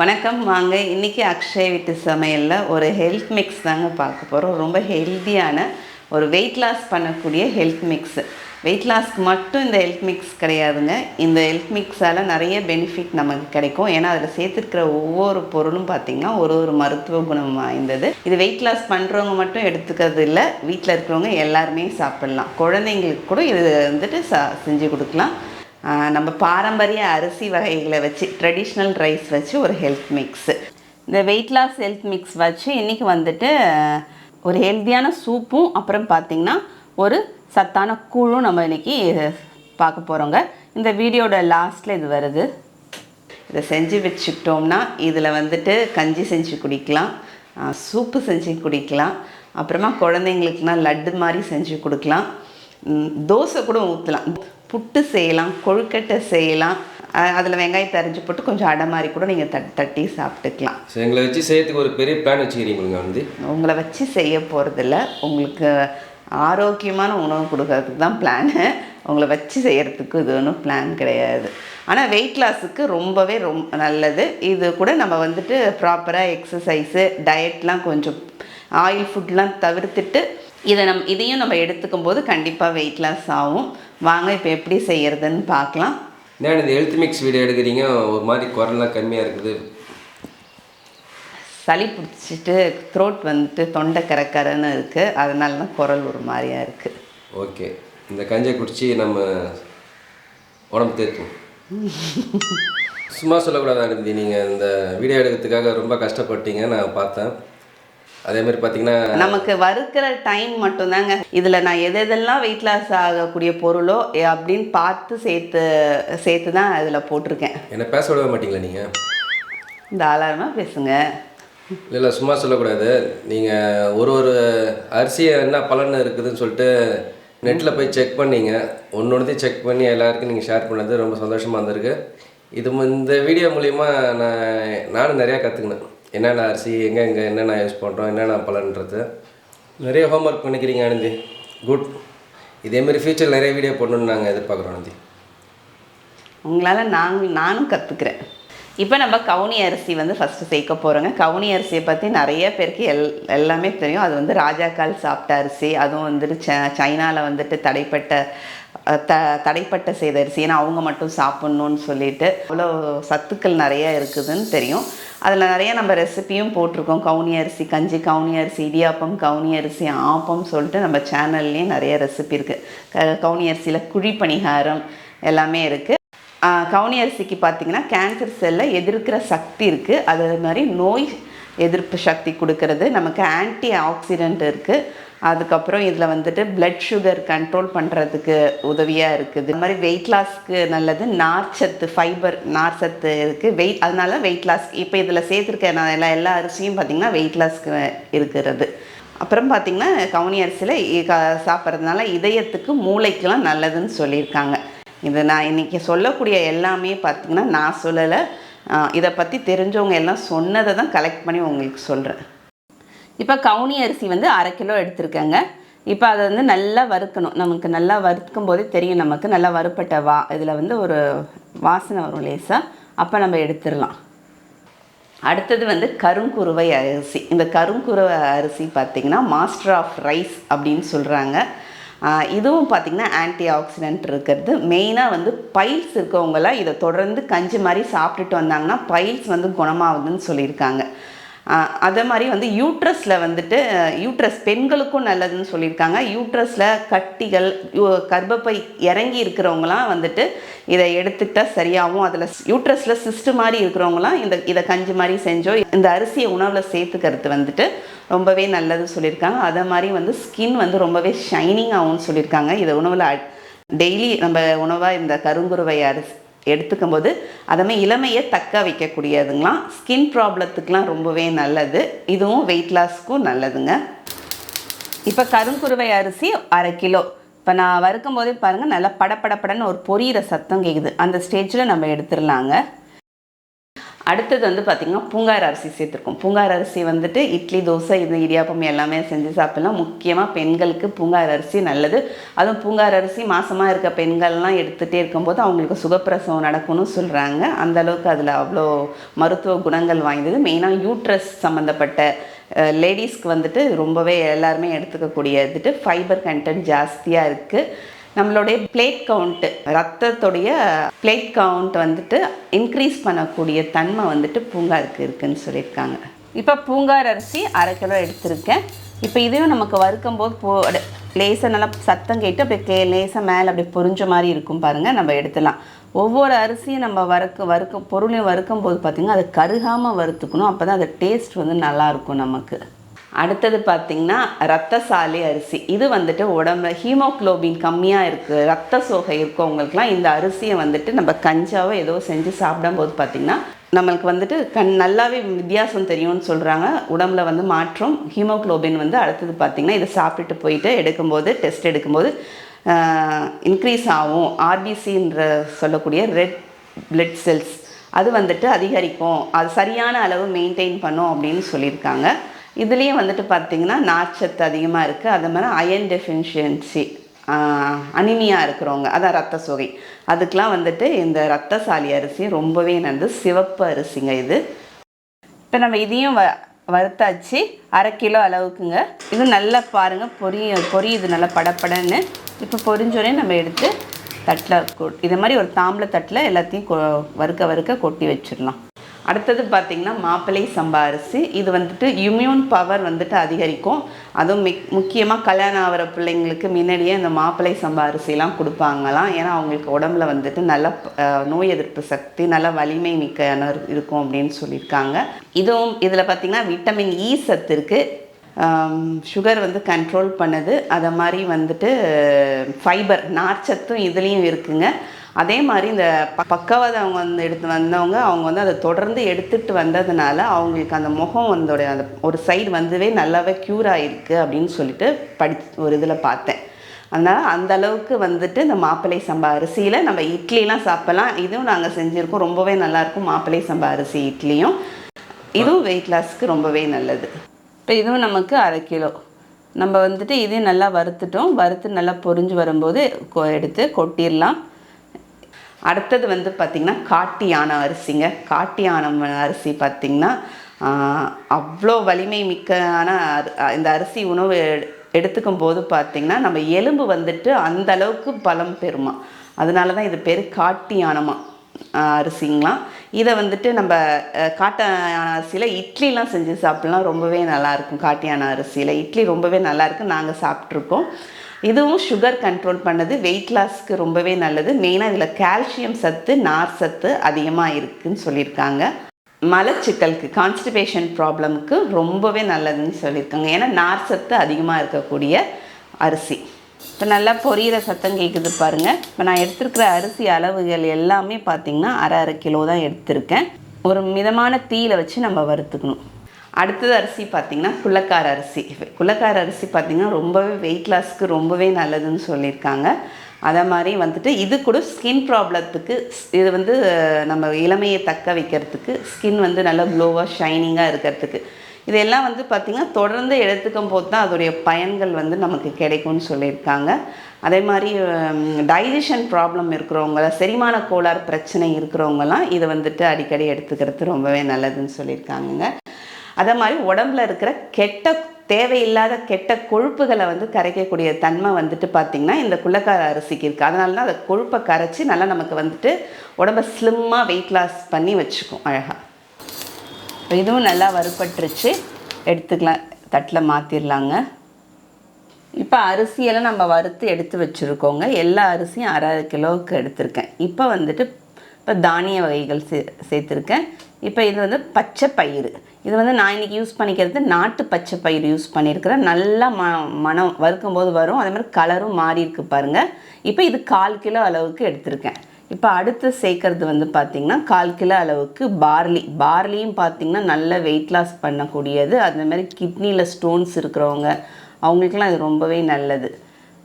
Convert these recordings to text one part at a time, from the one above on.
வணக்கம் வாங்க. இன்றைக்கி அக்ஷய வீட்டு சமையலில் ஒரு ஹெல்த் மிக்ஸ் தாங்க பார்க்க போகிறோம் ரொம்ப ஹெல்த்தியான ஒரு வெயிட் லாஸ் பண்ணக்கூடிய ஹெல்த் மிக்ஸு வெயிட் லாஸ்க்கு மட்டும் இந்த ஹெல்த் மிக்ஸ் கிடையாதுங்க. இந்த ஹெல்த் மிக்ஸால் நிறைய பெனிஃபிட் நமக்கு கிடைக்கும். ஏன்னா அதில் சேர்த்துருக்கிற ஒவ்வொரு பொருளும் பார்த்திங்கன்னா ஒரு ஒரு மருத்துவ குணம் வாய்ந்தது. இது வெயிட் லாஸ் பண்ணுறவங்க மட்டும் எடுத்துக்கிறது இல்லை. வீட்டில் இருக்கிறவங்க எல்லாருமே சாப்பிட்லாம். குழந்தைங்களுக்கு கூட இது வந்துட்டு சா செஞ்சு கொடுக்கலாம். நம்ம பாரம்பரிய அரிசி வகைகளை வச்சு ட்ரெடிஷ்னல் ரைஸ் வச்சு ஒரு ஹெல்த் மிக்ஸு இந்த வெயிட் லாஸ் ஹெல்த் மிக்ஸ் வச்சு இன்றைக்கி வந்துட்டு ஒரு ஹெல்த்தியான சூப்பும் அப்புறம் பார்த்திங்கன்னா ஒரு சத்தான கூழும் நம்ம இன்றைக்கி பார்க்க போகிறோங்க இந்த வீடியோட லாஸ்ட்டில் இது வருது. இதை செஞ்சு வச்சுக்கிட்டோம்னா இதில் வந்துட்டு கஞ்சி செஞ்சு குடிக்கலாம் சூப்பு செஞ்சு குடிக்கலாம் அப்புறமா குழந்தைங்களுக்குனா லட்டு மாதிரி செஞ்சு கொடுக்கலாம். தோசை கூட ஊற்றலாம் புட்டு செய்யலாம் கொழுக்கட்டை செய்யலாம். அதில் வெங்காயத்தை அரிஞ்சு போட்டு கொஞ்சம் அடை மாதிரி கூட நீங்கள் தட் தட்டி சாப்பிட்டுக்கலாம். ஸோ எங்களை வச்சு செய்யறதுக்கு ஒரு பெரிய பிளான் வச்சுக்கிறீங்க வந்து உங்களை வச்சு செய்ய போகிறதில்ல உங்களுக்கு ஆரோக்கியமான உணவு கொடுக்கறதுக்கு தான் பிளானு உங்களை வச்சு செய்கிறதுக்கு இது ஒன்றும் பிளான் கிடையாது. ஆனால் வெயிட் லாஸுக்கு ரொம்பவே ரொம்ப நல்லது. இது கூட நம்ம வந்துட்டு ப்ராப்பராக எக்ஸசைஸு டயட்லாம் கொஞ்சம் ஆயில் ஃபுட்லாம் தவிர்த்துட்டு இதை நம் இதையும் நம்ம எடுத்துக்கும் போது கண்டிப்பாக வெயிட் லாஸ் ஆகும். வாங்க இப்போ எப்படி செய்கிறதுன்னு பார்க்கலாம். நான் இந்த ஹெல்த் மிக்ஸ் வீடியோ எடுக்கிறீங்க. ஒரு மாதிரி குரல்லாம் கம்மியாக இருக்குது. சளி பிடிச்சிட்டு த்ரோட் வந்துட்டு தொண்டை கரக்கரன்னு இருக்குது அதனால தான் குரல் ஒரு மாதிரியா இருக்குது ஓகே. இந்த கஞ்சியை குடிச்சு நம்ம உடம்பு தேத்தும் சும்மா சொல்லக்கூடாது அனுந்தி நீங்கள் இந்த வீடியோ எடுக்கிறதுக்காக ரொம்ப கஷ்டப்பட்டீங்க. நான் பார்த்தேன். அதே மாதிரி பார்த்தீங்கன்னா நமக்கு வறுக்கிற டைம் மட்டும்தாங்க. இதில் நான் எது எதெல்லாம் வெயிட் லாஸ் ஆகக்கூடிய பொருளோ அப்படின்னு பார்த்து சேர்த்து சேர்த்து தான் இதில் போட்டிருக்கேன். என்னை பேச விடவே மாட்டீங்களா நீங்கள் தாராளமாக பேசுங்க. இல்லை இல்லை சும்மா சொல்லக்கூடாது. நீங்கள் ஒரு ஒரு அரிசி என்ன பலன் இருக்குதுன்னு சொல்லிட்டு நெட்டில் போய் செக் பண்ணீங்க. ஒன்று செக் பண்ணி எல்லாருக்கும் நீங்கள் ஷேர் பண்ணது ரொம்ப சந்தோஷமாக இருந்திருக்கு. இது இந்த வீடியோ மூலிமா நான் நானும் நிறையா கற்றுக்கினேன் என்னென்ன அரிசி எங்கே எங்கே என்னென்ன யூஸ் பண்ணுறோம் என்னென்ன பலன்றது. நிறைய ஹோம்ஒர்க் பண்ணிக்கிறீங்க ஆனந்தி குட் இதேமாரி ஃபியூச்சர் நிறைய வீடியோ போடணும்னு நாங்கள் எதிர்பார்க்குறோம் ஆனந்தி உங்களால் நாங்கள் நானும் கற்றுக்குறேன் இப்போ நம்ம கவுனி அரிசி வந்து ஃபஸ்ட்டு சேர்க்க போகிறோங்க கவுனி அரிசியை பற்றி நிறைய பேருக்கு எல் எல்லாமே தெரியும். அது வந்து ராஜாக்கால் சாப்பிட்ட அரிசி அதுவும் வந்துட்டு ச சைனாவில் வந்துட்டு தடைப்பட்ட த தடைப்பட்ட செய்த அரிசி. ஏன்னா அவங்க மட்டும் சாப்பிட்ணுன்னு சொல்லிட்டு அவ்வளோ சத்துக்கள் நிறைய இருக்குதுன்னு தெரியும். அதில் நிறைய நம்ம ரெசிபியும் போட்டிருக்கோம். கவுனி அரிசி கஞ்சி கவுனி அரிசி இடியாப்பம் கவுனி அரிசி ஆப்பம் சொல்லிட்டு நம்ம சேனல்லையும் நிறைய ரெசிபி இருக்குது கவுனி அரிசியில் குழி பணிகாரம் எல்லாமே இருக்குது கவுனி அரிசிக்கு பார்த்தீங்கன்னா கேன்சர் செல்லை எதிர்க்கிற சக்தி இருக்குது அதே மாதிரி நோய் எதிர்ப்பு சக்தி கொடுக்கறது. நமக்கு ஆன்டி ஆக்சிடெண்ட் இருக்குது அதுக்கப்புறம் இதில் வந்துட்டு பிளட் சுகர் கண்ட்ரோல் பண்ணுறதுக்கு உதவியாக இருக்குது. இது மாதிரி வெயிட் லாஸ்க்கு நல்லது. நார்ச்சத்து ஃபைபர் நார்ச்சத்து இருக்குது வெயிட் அதனால வெயிட் லாஸ் இப்போ இதில் சேர்த்துருக்க நான் எல்லா எல்லா அரிசியும் பார்த்திங்கன்னா வெயிட் லாஸ்க்கு இருக்கிறது. அப்புறம் பார்த்திங்கன்னா கவுனி அரிசியில் சாப்பிட்றதுனால இதயத்துக்கு மூளைக்கெலாம் நல்லதுன்னு சொல்லியிருக்காங்க. இது நான் இன்றைக்கி சொல்லக்கூடிய எல்லாமே பார்த்திங்கன்னா நான் சொல்லலை. இதை பற்றி தெரிஞ்சவங்க எல்லாம் சொன்னதை தான் கலெக்ட் பண்ணி உங்களுக்கு சொல்கிறேன் இப்போ கவுனி அரிசி வந்து அரை கிலோ எடுத்திருக்கேங்க. இப்போ அதை வந்து நல்லா வறுக்கணும். நமக்கு நல்லா வறுக்கும் போதே தெரியும் நமக்கு. நல்லா வறுப்பட்ட வா இதில் வந்து ஒரு வாசனை வரும் லேசாக அப்போ நம்ம எடுத்துடலாம். அடுத்தது வந்து கருங்குருவை அரிசி. இந்த கருங்குருவை அரிசி பார்த்திங்கன்னா மாஸ்டர் ஆஃப் ரைஸ் அப்படின்னு சொல்கிறாங்க இதுவும் பார்த்திங்கன்னா ஆன்டி ஆக்சிடென்ட் இருக்கிறது மெயினாக வந்து பைல்ஸ் இருக்கவங்களாம் இதை தொடர்ந்து கஞ்சி மாதிரி சாப்பிட்டுட்டு வந்தாங்கன்னா பைல்ஸ் வந்து குணமாகுதுன்னு சொல்லியிருக்காங்க. அதே மாதிரி வந்து யூட்ரஸில் வந்துட்டு யூட்ரஸ் பெண்களுக்கும் நல்லதுன்னு சொல்லியிருக்காங்க. யூட்ரஸில் கட்டிகள் யூ- கர்ப்பப்பை இறங்கி இருக்கிறவங்களாம் வந்துட்டு இதை எடுத்துக்கிட்டால் சரியாகும். அதில் யூட்ரஸில் சிஸ்ட் மாதிரி இருக்கிறவங்களாம் இந்த இதை கஞ்சி மாதிரி செஞ்சோ இந்த அரிசியை உணவில் சேர்த்துக்கிறது வந்துட்டு ரொம்பவே நல்லது சொல்லியிருக்காங்க. அதே மாதிரி வந்து ஸ்கின் வந்து ரொம்பவே ஷைனிங் ஆகும்னு சொல்லியிருக்காங்க. இதை உணவில் டெய்லி நம்ம உணவாக இந்த கருங்குருவை அரிசி எடுத்துக்கும் போது அதமே இளமையை தக்க வைக்கக்கூடியதுங்களாம். ஸ்கின் ப்ராப்ளத்துக்கெலாம் ரொம்பவே நல்லது. இதுவும் வெயிட் லாஸ்க்கும் நல்லதுங்க. இப்போ கருங்குருவை அரிசி அரை கிலோ. இப்போ நான் வறுக்கும் போதே பாருங்கள் நல்லா படபடபடன்னு ஒரு பொரியிற சத்தம் கேட்குது அந்த ஸ்டேஜில் நம்ம எடுத்துடலாங்க. அடுத்தது வந்து பார்த்திங்கன்னா பூங்கார் அரிசி சேர்த்துருக்கோம். பூங்கார் அரிசி வந்துட்டு இட்லி தோசை இது இடியாப்பம் எல்லாமே செஞ்சு சாப்பிட்லாம். முக்கியமாக பெண்களுக்கு பூங்கார் அரிசி நல்லது. அதுவும் பூங்கார் அரிசி மாதமாக இருக்க பெண்கள்லாம் எடுத்துகிட்டே இருக்கும்போது அவங்களுக்கு சுகப்பிரசவம் நடக்கும்னு சொல்கிறாங்க அந்த அளவுக்கு அதில் அவ்வளோ மருத்துவ குணங்கள் வாய்ந்தது. மெயினாக யூட்ரஸ் சம்மந்தப்பட்ட லேடிஸ்க்கு வந்துட்டு ரொம்பவே எல்லாருமே எடுத்துக்கக்கூடிய வந்துட்டு ஃபைபர் கண்டென்ட் ஜாஸ்தியாக இருக்குது நம்மளுடைய பிளேட் கவுண்ட்டு ரத்தத்துடைய பிளேட் கவுண்ட் வந்துட்டு இன்க்ரீஸ் பண்ணக்கூடிய தன்மை வந்துட்டு பூங்காருக்கு இருக்குன்னு சொல்லியிருக்காங்க. இப்போ பூங்கார் அரிசி அரை கிலோ எடுத்திருக்கேன். இப்போ இதையும் நமக்கு வறுக்கும் போது போ லேசாக நல்லா சத்தம் கேட்டு அப்படியே கே லேசாக மேலே அப்படியே பொறிஞ்ச மாதிரி இருக்கும் பாருங்கள் நம்ம எடுத்துலாம். ஒவ்வொரு அரிசியும் நம்ம வறுக்க வறுக்க பொருளையும் வறுக்கும் போது பார்த்திங்கன்னா அதை கருகாமல் வறுத்துக்கணும். அப்போ தான் அது டேஸ்ட் வந்து நல்லாயிருக்கும் நமக்கு. அடுத்தது பார்த்திங்கன்னா ரத்தசாலி அரிசி. இது வந்துட்டு உடம்புல ஹீமோக்ளோபின் கம்மியாக இருக்குது ரத்த சோகை இருக்கவங்களுக்குலாம் இந்த அரிசியை வந்துட்டு நம்ம கஞ்சாவோ ஏதோ செஞ்சு சாப்பிடும்போது பார்த்திங்கன்னா நம்மளுக்கு வந்துட்டு கண் நல்லாவே வித்தியாசம் தெரியும்னு சொல்கிறாங்க உடம்புல வந்து மாற்றம் ஹீமோக்ளோபின் வந்து அடுத்தது பார்த்திங்கன்னா இதை சாப்பிட்டுட்டு போயிட்டு எடுக்கும்போது டெஸ்ட் எடுக்கும்போது இன்க்ரீஸ் ஆகும். ஆர்பிசின்ற சொல்லக்கூடிய ரெட் பிளட் செல்ஸ் அது வந்துட்டு அதிகரிக்கும். அது சரியான அளவு மெயின்டைன் பண்ணும் அப்படின்னு சொல்லியிருக்காங்க. இதுலேயும் வந்துட்டு பார்த்திங்கன்னா நார்ச்சத்து அதிகமாக இருக்குது அது மாதிரி அயன் டெஃபிஷியன்சி அனிமியா இருக்கிறவங்க அதான் ரத்த சுகை. அதுக்கெலாம் வந்துட்டு இந்த ரத்தசாலி அரிசி ரொம்பவே நல்லது. சிவப்பு அரிசிங்க இது. இப்போ நம்ம இதையும் வ வறுத்தாச்சு. அரை கிலோ அளவுக்குங்க. இது நல்லா பாருங்கள் பொரிய பொரியுது நல்லா படப்படன்னு. இப்போ பொரிஞ்சோடனே நம்ம எடுத்து தட்டில் கொ இதை மாதிரி ஒரு தாம்பளை தட்டில் எல்லாத்தையும் கொ வறுக்க வறுக்க கொட்டி வச்சிடலாம். அடுத்தது பார்த்திங்கன்னா மாப்பிள்ளை சம்பா அரிசி. இது வந்துட்டு இம்யூன் பவர் வந்துட்டு அதிகரிக்கும். அதுவும் மிக் முக்கியமாக கல்யாணம் ஆகிற பிள்ளைங்களுக்கு முன்னாடியே இந்த மாப்பிள்ளை சம்பா அரிசிலாம் கொடுப்பாங்களாம். ஏன்னா அவங்களுக்கு உடம்புல வந்துட்டு நல்ல நோய் எதிர்ப்பு சக்தி நல்ல வலிமை மிக்க இருக்கும் அப்படின்னு சொல்லியிருக்காங்க. இதுவும் இதில் பார்த்திங்கன்னா விட்டமின் இ e சத்து இருக்குது சுகர் வந்து கண்ட்ரோல் பண்ணுது. அதை மாதிரி வந்துட்டு ஃபைபர் நார்ச்சத்தும் இதுலேயும் இருக்குங்க. அதே மாதிரி இந்த ப- அவங்க வந்து எடுத்து வந்தவங்க அவங்க வந்து அதை தொடர்ந்து எடுத்துட்டு வந்ததுனால அவங்களுக்கு அந்த முகம் வந்தோடைய அந்த ஒரு சைடு வந்துவே நல்லாவே க்யூர் ஆகிருக்கு அப்படின்னு சொல்லிட்டு படி ஒரு இதில் பார்த்தேன். அதனால் அந்த அளவுக்கு வந்துட்டு இந்த மாப்பிள்ளை சம்பா அரிசியில் நம்ம இட்லிலாம் சாப்பிடலாம். இதுவும் நாங்கள் செஞ்சுருக்கோம். ரொம்பவே நல்லாயிருக்கும் மாப்பிள்ளை சம்பா அரிசி இட்லியும். இதுவும் வெயிட் லாஸ்க்கு ரொம்பவே நல்லது. இப்போ இதுவும் நமக்கு அரை கிலோ. நம்ம வந்துட்டு இதையும் நல்லா வறுத்துட்டோம். வறுத்து நல்லா பொரிஞ்சு வரும்போது கொ- எடுத்து கொட்டிடலாம். அடுத்தது வந்து பார்த்திங்கன்னா காட்டு யானை அரிசிங்க. காட்டியான அரிசி பார்த்திங்கன்னா அவ்வளோ வலிமை மிக்கான அரி- இந்த அரிசி உணவு எடு- எடுத்துக்கும் போது பார்த்திங்கன்னா நம்ம எலும்பு வந்துட்டு அந்த அளவுக்கு பலம் பெறுமா. அதனால தான் இது பேர் காட்டியானமா அரிசிங்களாம் இதை வந்துட்டு நம்ம அஹ், அரிசியில் இட்லிலாம் செஞ்சு சாப்பிட்லாம். ரொம்பவே நல்லாயிருக்கும் காட்டு யானை அரிசியில். இட்லி ரொம்பவே நல்லாயிருக்கும் நாங்கள் சாப்பிட்ருக்கோம் இதுவும் சுகர் கண்ட்ரோல் பண்ணது வெயிட் லாஸ்க்கு ரொம்பவே நல்லது. மெயினாக இதில் கால்சியம் சத்து நார் சத்து அதிகமாக இருக்குதுன்னு சொல்லியிருக்காங்க. மலச்சிக்கலுக்கு கான்ஸ்டிபேஷன் ப்ராப்ளமுக்கு ரொம்பவே நல்லதுன்னு சொல்லியிருக்காங்க. ஏன்னா நார் சத்து அதிகமாக இருக்கக்கூடிய அரிசி. இப்போ நல்லா பொரியிற சத்தம் கேட்குது பாருங்கள் இப்போ நான் எடுத்திருக்கிற அரிசி அளவுகள் எல்லாமே பார்த்திங்கன்னா அரை அரை கிலோ தான் எடுத்திருக்கேன். ஒரு மிதமான தீயில வச்சு நம்ம வறுத்துக்கணும். அடுத்தது அரிசி பார்த்திங்கன்னா குள்ளக்கார அரிசி. குள்ளக்கார அரிசி பார்த்திங்கன்னா ரொம்பவே வெயிட் லாஸ்க்கு ரொம்பவே நல்லதுன்னு சொல்லியிருக்காங்க. அதை மாதிரி வந்துட்டு இது கூட ஸ்கின் ப்ராப்ளத்துக்கு இது வந்து நம்ம இளமையை தக்க வைக்கிறதுக்கு ஸ்கின் வந்து நல்லா க்ளோவாக ஷைனிங்காக இருக்கிறதுக்கு. இதெல்லாம் வந்து பார்த்திங்கன்னா தொடர்ந்து எடுத்துக்கும் போது தான் அதோடைய பயன்கள் வந்து நமக்கு கிடைக்கும்னு சொல்லியிருக்காங்க. அதே மாதிரி டைஜஷன் ப்ராப்ளம் இருக்கிறவங்க செரிமான கோளாறு பிரச்சனை இருக்கிறவங்கலாம் இதை வந்துட்டு அடிக்கடி எடுத்துக்கிறது ரொம்பவே நல்லதுன்னு சொல்லியிருக்காங்கங்க. அதே மாதிரி உடம்புல இருக்கிற கெட்ட தேவையில்லாத கெட்ட கொழுப்புகளை வந்து கரைக்கக்கூடிய தன்மை வந்துட்டு பார்த்திங்கன்னா இந்த குள்ளக்கார அரிசிக்கு இருக்குது அதனால தான் அந்த கொழுப்பை கரைச்சி நல்லா நமக்கு வந்துட்டு உடம்ப ஸ்லிம்மாக வெயிட் லாஸ் பண்ணி வச்சுக்கும் அழகாக இதுவும் நல்லா வறுபட்டுருச்சு. எடுத்துக்கலாம். தட்டில் மாற்றிடலாங்க இப்போ அரிசியெல்லாம் நம்ம வறுத்து எடுத்து வச்சுருக்கோங்க. எல்லா அரிசியும் அரை அரை கிலோவுக்கு எடுத்திருக்கேன். இப்போ வந்துட்டு இப்போ தானிய வகைகள் சே சேர்த்துருக்கேன். இப்போ இது வந்து பச்சை பயிறு இது வந்து நான் இன்றைக்கி யூஸ் பண்ணிக்கிறது நாட்டு பச்சை பயிறு யூஸ் பண்ணியிருக்கிறேன். நல்லா ம மனம் வறுக்கும்போது வரும். அதே மாதிரி கலரும் மாறி இருக்கு பாருங்கள் இப்போ இது கால் கிலோ அளவுக்கு எடுத்திருக்கேன். இப்போ அடுத்து சேர்க்கறது வந்து பார்த்திங்கன்னா கால் கிலோ அளவுக்கு பார்லி. பார்லியும் பார்த்திங்கன்னா நல்ல வெயிட் லாஸ் பண்ணக்கூடியது. அதே மாதிரி கிட்னியில் ஸ்டோன்ஸ் இருக்கிறவங்க அவங்களுக்கெல்லாம் இது ரொம்பவே நல்லது.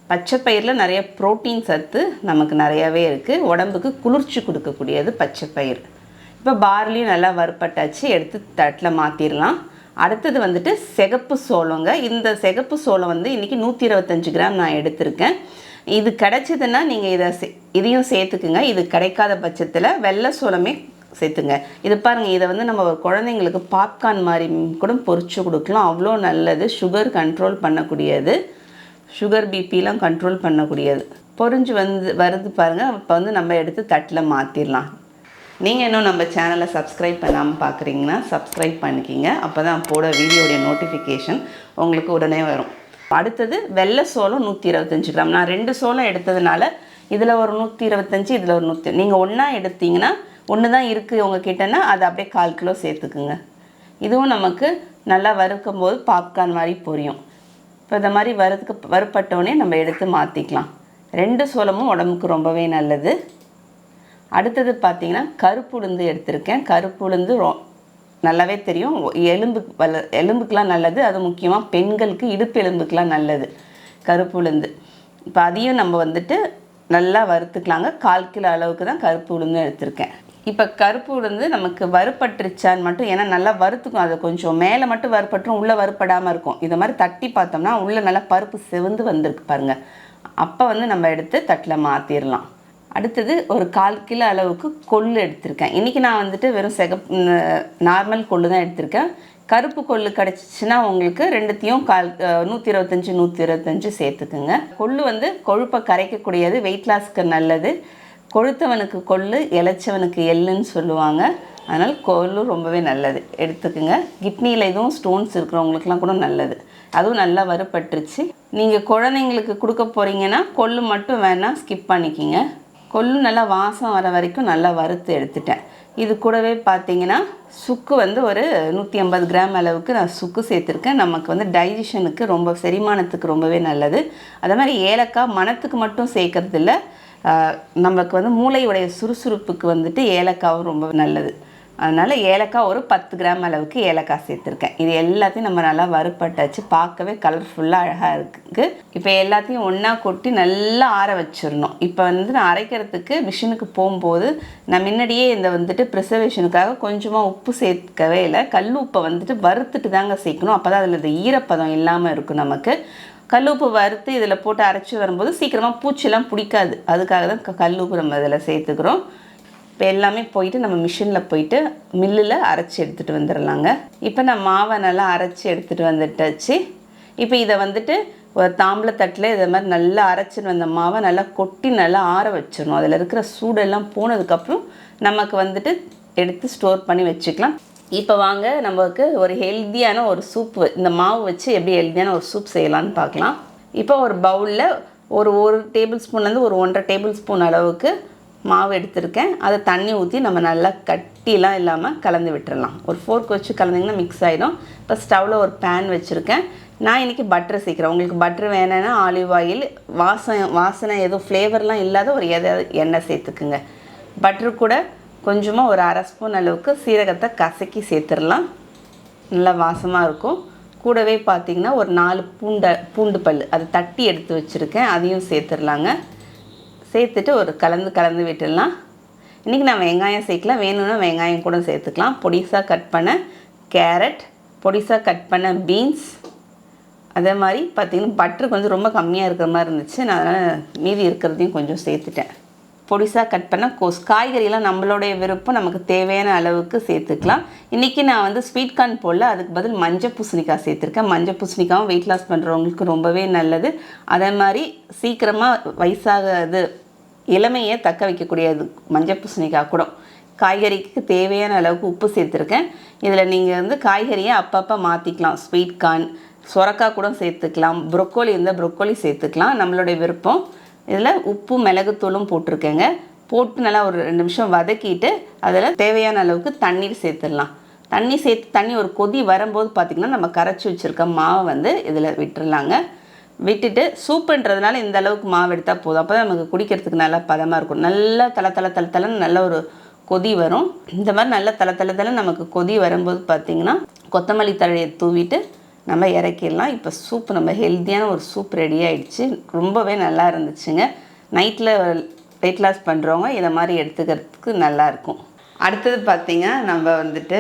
பச்சை பயிரில் நிறைய புரோட்டீன் சத்து நமக்கு நிறையாவே இருக்குது உடம்புக்கு குளிர்ச்சி கொடுக்கக்கூடியது பச்சை பயிர் இப்போ பார்லியும் நல்லா வறுப்பட்டாச்சு எடுத்து தட்டில் மாற்றிடலாம் அடுத்தது வந்துட்டு சிகப்பு சோளங்க. இந்த சிகப்பு சோளம் வந்து இன்றைக்கி நூற்றி இருபத்தஞ்சு கிராம் நான் எடுத்திருக்கேன். இது கிடைச்சதுன்னா நீங்கள் இதை சே இதையும் சேர்த்துக்குங்க. இது கிடைக்காத பட்சத்தில் வெள்ளை சோளமே சேர்த்துங்க. இது பாருங்கள் இதை வந்து நம்ம குழந்தைங்களுக்கு பாப்கார்ன் மாதிரி கூட பொறிச்சு கொடுக்கலாம். அவ்வளோ நல்லது. சுகர் கண்ட்ரோல் பண்ணக்கூடியது. சுகர் பிபிலாம் கண்ட்ரோல் பண்ணக்கூடியது. பொறிஞ்சு வந்து வருது பாருங்கள் இப்போ வந்து நம்ம எடுத்து தட்டில் மாற்றிடலாம் நீங்கள் இன்னும் நம்ம சேனலை சப்ஸ்கிரைப் பண்ணாமல் பார்க்குறீங்கன்னா சப்ஸ்கிரைப் பண்ணிக்கிங்க. அப்போ தான் போட வீடியோடைய நோட்டிஃபிகேஷன் உங்களுக்கு உடனே வரும். அடுத்தது வெள்ளை சோளம் நூற்றி இருபத்தஞ்சி கிராம். நான் ரெண்டு சோளம் எடுத்ததுனால இதில் ஒரு நூற்றி இருபத்தஞ்சி இதில் ஒரு நூற்றி நீங்கள் ஒன்றா எடுத்தீங்கன்னா ஒன்று தான் இருக்குது உங்ககிட்டனா அதை அப்படியே கால் கிலோ சேர்த்துக்குங்க. இதுவும் நமக்கு நல்லா வறுக்கும் போது பாப்கார்ன் மாதிரி பொரியும். இப்போ இந்த மாதிரி வரதுக்கு வறுப்பட்டோடனே நம்ம எடுத்து மாற்றிக்கலாம் ரெண்டு சோளமும் உடம்புக்கு ரொம்பவே நல்லது. அடுத்தது பார்த்திங்கன்னா கருப்பு உளுந்து எடுத்திருக்கேன். கருப்பு உளுந்து ரொ நல்லாவே தெரியும். எலும்பு வல எலும்புக்கெலாம் நல்லது. அது முக்கியமாக பெண்களுக்கு இடுப்பு எலும்புக்கெலாம் நல்லது. கருப்பு உளுந்து. இப்போ அதையும் நம்ம வந்துட்டு நல்லா வறுத்துக்கலாங்க. கால் கிலோ அளவுக்கு தான் கருப்பு உளுந்து எடுத்திருக்கேன். இப்போ கருப்பு உளுந்து நமக்கு வறுப்பட்டுருச்சான்னு மட்டும் ஏன்னா நல்லா வறுத்துக்கும் அதை கொஞ்சம். மேலே மட்டும் வறுப்பட்டுரும் உள்ளே வறுப்படாமல் இருக்கும். இதை மாதிரி தட்டி பார்த்தோம்னா உள்ளே நல்லா பருப்பு செவந்து வந்திருக்கு பாருங்கள் அப்போ வந்து நம்ம எடுத்து தட்டில் மாற்றிடலாம் அடுத்தது ஒரு கால் கிலோ அளவுக்கு கொள்ளு எடுத்திருக்கேன். இன்றைக்கி நான் வந்துட்டு வெறும் செகப் நார்மல் கொள்ளு தான் எடுத்திருக்கேன். கருப்பு கொள்ளு கிடச்சிச்சின்னா உங்களுக்கு ரெண்டுத்தையும் கால் நூற்றி இருபத்தஞ்சி நூற்றி இருபத்தஞ்சி சேர்த்துக்குங்க. கொள்ளு வந்து கொழுப்பை கரைக்கக்கூடியது வெயிட் லாஸ்க்கு நல்லது. கொழுத்தவனுக்கு கொள்ளு இளைச்சவனுக்கு எள்ளுன்னு சொல்லுவாங்க. அதனால் கொள்ளு ரொம்பவே நல்லது. எடுத்துக்குங்க. கிட்னியில் எதுவும் ஸ்டோன்ஸ் இருக்கிறவங்களுக்குலாம் கூட நல்லது. அதுவும் நல்லா வறுப்பட்டுருச்சு நீங்கள் குழந்தைங்களுக்கு கொடுக்க போகிறீங்கன்னா கொள்ளு மட்டும் வேணால் ஸ்கிப் பண்ணிக்கிங்க. கொள்ளு நல்லா வாசம் வர வரைக்கும் நல்லா வறுத்து எடுத்துட்டேன். இது கூடவே பார்த்தீங்கன்னா சுக்கு வந்து ஒரு நூற்றி ஐம்பது கிராம் அளவுக்கு நான் சுக்கு சேர்த்துருக்கேன். நமக்கு வந்து டைஜஷனுக்கு ரொம்ப செரிமானத்துக்கு ரொம்பவே நல்லது. அதே மாதிரி ஏலக்காய் மணத்துக்கு மட்டும் சேர்க்கறதில்ல. நமக்கு வந்து மூளையுடைய சுறுசுறுப்புக்கு வந்துட்டு ஏலக்காவும் ரொம்ப நல்லது. அதனால் ஏலக்காய் ஒரு பத்து கிராம் அளவுக்கு ஏலக்காய் சேர்த்துருக்கேன். இது எல்லாத்தையும் நம்ம நல்லா வறுப்பட்டாச்சு பார்க்கவே கலர்ஃபுல்லாக அழகாக இருக்குது இப்போ எல்லாத்தையும் ஒன்றா கொட்டி நல்லா ஆற வச்சிடணும். இப்போ வந்து நான் அரைக்கிறதுக்கு மிஷினுக்கு போகும்போது நான் முன்னாடியே இந்த வந்துட்டு ப்ரிசர்வேஷனுக்காக கொஞ்சமாக உப்பு சேர்க்கவே இல்லை. கல் உப்பை வந்துட்டு வறுத்துட்டு தாங்க சேர்க்கணும். அப்போ தான் அதில் இந்த ஈரப்பதம் இல்லாமல் இருக்கும் நமக்கு. கல்லுப்பு வறுத்து இதில் போட்டு அரைச்சி வரும்போது சீக்கிரமாக பூச்சிலாம் பிடிக்காது. அதுக்காக தான் க- கல்லுப்பு நம்ம இதில் சேர்த்துக்கிறோம். இப்போ எல்லாமே போயிட்டு நம்ம மிஷினில் போயிட்டு மில்லில் அரைச்சி எடுத்துகிட்டு வந்துடலாங்க இப்போ நான் மாவை நல்லா அரைச்சி எடுத்துகிட்டு வந்துட்டாச்சு. இப்போ இதை வந்துட்டு ஒரு தாம்பளத்தட்டில் இதை மாதிரி நல்லா அரைச்சின்னு வந்த மாவை நல்லா கொட்டி நல்லா ஆற வச்சிடணும். அதில் இருக்கிற சூடெல்லாம் போனதுக்கப்புறம் நமக்கு வந்துட்டு எடுத்து ஸ்டோர் பண்ணி வச்சுக்கலாம். இப்போ வாங்க நமக்கு ஒரு ஹெல்த்தியான ஒரு சூப் இந்த மாவு வச்சு எப்படி ஹெல்த்தியான ஒரு சூப் செய்யலாம்னு பார்க்கலாம். இப்போ ஒரு பவுலில் ஒரு ஒரு டேபிள் ஸ்பூன்லேருந்து ஒரு ஒன்றரை டேபிள் ஸ்பூன் அளவுக்கு மாவு எடுத்திருக்கேன். அதை தண்ணி ஊற்றி நம்ம நல்லா கட்டிலாம் இல்லாமல் கலந்து விட்டுடலாம் ஒரு ஃபோர்க் வச்சு கலந்திங்கன்னா மிக்ஸ் ஆகிடும் இப்போ ஸ்டவ்வில் ஒரு பேன் வச்சுருக்கேன். நான் இன்றைக்கி பட்டர் சேர்க்குறேன். உங்களுக்கு பட்டர் வேணும்னா ஆலிவ் ஆயில் வாசம் வாசனை எதுவும் ஃப்ளேவர்லாம் இல்லாத ஒரு எதாவது எண்ணெய் சேர்த்துக்குங்க. பட்டர் கூட கொஞ்சமாக ஒரு அரை ஸ்பூன் அளவுக்கு சீரகத்தை கசக்கி சேர்த்துடலாம். நல்லா வாசமாக இருக்கும். கூடவே பார்த்தீங்கன்னா ஒரு நாலு பூண்டை பூண்டு பல் அதை தட்டி எடுத்து வச்சுருக்கேன். அதையும் சேர்த்துடலாங்க. சேர்த்துட்டு ஒரு கலந்து கலந்து விட்டுடலாம். இன்றைக்கி நான் வெங்காயம் சேர்க்கலாம். வேணும்னா வெங்காயம் கூட சேர்த்துக்கலாம். பொடிசாக கட் பண்ண கேரட் பொடிசாக கட் பண்ண பீன்ஸ். அதே மாதிரி பார்த்திங்கன்னா பட்டர் கொஞ்சம் ரொம்ப கம்மியாக இருக்கிற மாதிரி இருந்துச்சு. நான் அதனால் மீதி இருக்கிறதையும் கொஞ்சம் சேர்த்துட்டேன். பொடிசாக கட் பண்ண கோஸ் காய்கறியெல்லாம் நம்மளுடைய விருப்பம் நமக்கு தேவையான அளவுக்கு சேர்த்துக்கலாம். இன்றைக்கி நான் வந்து ஸ்வீட் கார்ன் போடல அதுக்கு பதில் மஞ்சள் பூசணிக்காய் சேர்த்துருக்கேன். மஞ்சள் பூசணிக்காவும் வெயிட் லாஸ் பண்ணுறவங்களுக்கு ரொம்பவே நல்லது. அதே மாதிரி சீக்கிரமாக வயசாகாது இளமையை தக்க வைக்கக்கூடியது மஞ்சள் பூசணிக்காய் கூட. காய்கறிக்கு தேவையான அளவுக்கு உப்பு சேர்த்துருக்கேன். இதில் நீங்கள் வந்து காய்கறியை அப்பப்போ மாற்றிக்கலாம் ஸ்வீட் கார்ன் சுரக்காய் கூட சேர்த்துக்கலாம். ப்ரொக்கோலி இருந்தால் ப்ரொக்கோலி சேர்த்துக்கலாம். நம்மளுடைய விருப்பம். இதில் உப்பு மிளகுத்தூளும் போட்டிருக்கேங்க. போட்டு நல்லா ஒரு ரெண்டு நிமிஷம் வதக்கிட்டு அதில் தேவையான அளவுக்கு தண்ணீர் சேர்த்துடலாம். தண்ணி சேர்த்து தண்ணி ஒரு கொதி வரும்போது பார்த்திங்கன்னா நம்ம கரைச்சி வச்சுருக்க மாவை வந்து இதில் விட்டுடலாங்க. விட்டுட்டு சூப்புன்றதுனால இந்த அளவுக்கு மாவு எடுத்தால் போதும். அப்போ தான் நமக்கு குடிக்கிறதுக்கு நல்லா பதமாக இருக்கும். நல்லா தலை தலை தலை தலைன்னு நல்ல ஒரு கொதி வரும். இந்த மாதிரி நல்லா தலை தலை தலை நமக்கு கொதி வரும்போது பார்த்திங்கன்னா கொத்தமல்லி தழையை தூவிட்டு நம்ம இறக்கிடலாம். இப்போ சூப் நம்ம ஹெல்த்தியான ஒரு சூப் ரெடி ஆகிடுச்சு ரொம்பவே நல்லா இருந்துச்சுங்க. நைட்டில் வெயிட் லாஸ் பண்ணுறவங்க இதை மாதிரி எடுத்துக்கிறதுக்கு நல்லாயிருக்கும் அடுத்தது பார்த்திங்கன்னா நம்ம வந்துட்டு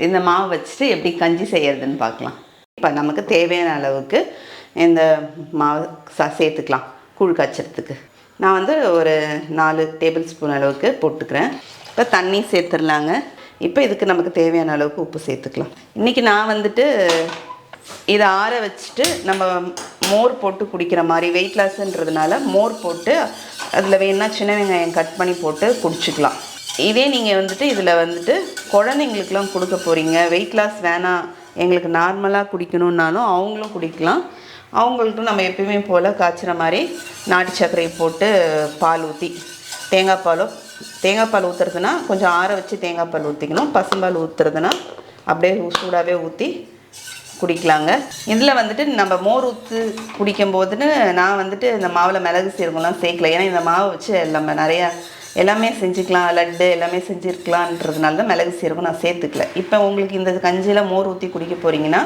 இந்த மாவு வச்சுட்டு எப்படி கஞ்சி செய்கிறதுன்னு பார்க்கலாம் இப்போ நமக்கு தேவையான அளவுக்கு இந்த மாவு ச- சேர்த்துக்கலாம். கூழ் காய்ச்சறதுக்கு. நான் வந்து ஒரு நாலு டேபிள் ஸ்பூன் அளவுக்கு போட்டுக்கிறேன். இப்போ தண்ணி சேர்த்துடலாங்க. இப்போ இதுக்கு நமக்கு தேவையான அளவுக்கு உப்பு சேர்த்துக்கலாம். இன்றைக்கி நான் வந்துட்டு இதை ஆற வச்சுட்டு நம்ம மோர் போட்டு குடிக்கிற மாதிரி வெயிட் லாஸ்ன்றதுனால மோர் போட்டு அதில் வேணா சின்ன வெங்காயம் கட் பண்ணி போட்டு குடிச்சிக்கலாம். இதே நீங்கள் வந்துட்டு இதில் வந்துட்டு குழந்தைங்களுக்குலாம் கொடுக்க போகிறீங்க வெயிட் லாஸ் வேணாம். எங்களுக்கு நார்மலாக குடிக்கணுன்னாலும் அவங்களும் குடிக்கலாம். அவங்களுக்கும் நம்ம எப்பயுமே போல் காய்ச்சுற மாதிரி நாட்டு சர்க்கரையை போட்டு பால் ஊற்றி தேங்காய் பாலோ தேங்காய் பால் ஊற்றுறதுனா கொஞ்சம் ஆற வச்சு தேங்காய் பால் ஊற்றிக்கணும் பசும்பால் ஊற்றுறதுனா அப்படியே சூடாகவே ஊற்றி குடிக்கலாங்க. இதில் வந்துட்டு நம்ம மோர் ஊற்று குடிக்கும் போதுன்னு நான் வந்துட்டு இந்த மாவில் மிளகு சீரகம்லாம் சேர்க்கல. ஏன்னா இந்த மாவை வச்சு நம்ம நிறையா எல்லாமே செஞ்சுக்கலாம். லட்டு எல்லாமே செஞ்சுருக்கலான்றதுனால தான் மிளகு சீரகம் நான் சேர்த்துக்கல. இப்போ உங்களுக்கு இந்த கஞ்சியில் மோர் ஊற்றி குடிக்க போகிறீங்கன்னா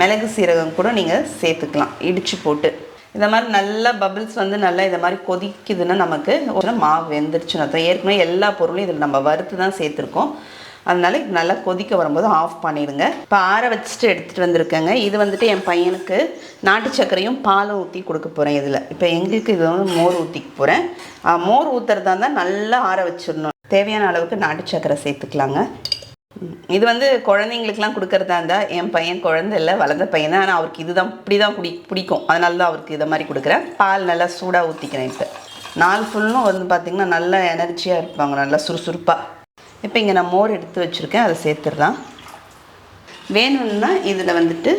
மிளகு சீரகம் கூட நீங்கள் சேர்த்துக்கலாம். இடித்து போட்டு. இந்த மாதிரி நல்லா பபிள்ஸ் வந்து நல்லா இதை மாதிரி கொதிக்குதுன்னா நமக்கு ஒரு மாவு வெந்துருச்சுன்னு அர்த்தம். ஏற்கனவே எல்லா பொருளும் இதில் நம்ம வறுத்து தான் சேர்த்துருக்கோம். அதனால் இது நல்லா கொதிக்க வரும்போது ஆஃப் பண்ணிடுங்க. இப்போ ஆற வச்சுட்டு எடுத்துகிட்டு வந்திருக்கேங்க. இது வந்துட்டு என் பையனுக்கு நாட்டு சர்க்கரையும் பாலும் ஊற்றி கொடுக்க போகிறேன் இதில். இப்போ எங்களுக்கு இது வந்து மோர் ஊற்றிக்க போகிறேன் மோர் ஊற்றுறதா இருந்தால் நல்லா ஆற வச்சிடணும். தேவையான அளவுக்கு நாட்டு சர்க்கரை சேர்த்துக்கலாங்க. இது வந்து குழந்தைங்களுக்குலாம் கொடுக்கறதா இருந்தால் என் பையன் குழந்தை இல்லை வளர்ந்த பையன் தான். ஆனால் அவருக்கு இதுதான் இப்படி தான் குடி பிடிக்கும். அதனால தான் அவருக்கு இதை மாதிரி கொடுக்குறேன். பால் நல்லா சூடாக ஊற்றிக்கிறேன் இப்போ. நாள் ஃபுல்லும் வந்து பார்த்திங்கன்னா நல்லா எனர்ஜியாக இருப்பாங்க. நல்லா சுறுசுறுப்பாக இப்போ இங்கே நான் மோர் எடுத்து வச்சுருக்கேன் அதை சேர்த்துடலாம். வேணும்னா இதில் வந்துட்டு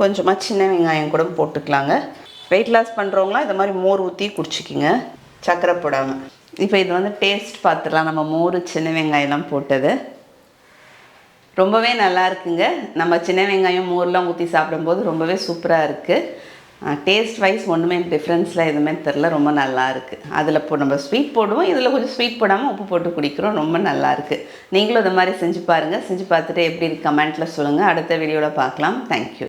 கொஞ்சமாக சின்ன வெங்காயம் கூட போட்டுக்கலாங்க. வெயிட் லாஸ் பண்ணுறவங்களாம் இந்த மாதிரி மோர் ஊற்றி குடிச்சிக்கிங்க. சர்க்கரை போடாமல் இப்போ இது வந்து டேஸ்ட் பார்த்துடலாம். நம்ம மோர் சின்ன வெங்காயம்லாம் போட்டது. ரொம்பவே நல்லா இருக்குங்க. நம்ம சின்ன வெங்காயம் மோர்லாம் ஊற்றி சாப்பிடும்போது ரொம்பவே சூப்பராக இருக்குது. டேஸ்ட் வைஸ் ஒன்றுமே டிஃப்ரென்ஸில் எதுவுமே தெரில ரொம்ப நல்லா இருக்குது அதில் இப்போ நம்ம ஸ்வீட் போடுவோம். இதில் கொஞ்சம் ஸ்வீட் போடாமல் உப்பு போட்டு குடிக்கிறோம். ரொம்ப நல்லா இருக்குது நீங்களும் இந்த மாதிரி செஞ்சு பாருங்கள் செஞ்சு பார்த்துட்டு எப்படி கமெண்ட்டில் சொல்லுங்கள் அடுத்த வீடியோவில் பார்க்கலாம். தேங்க்யூ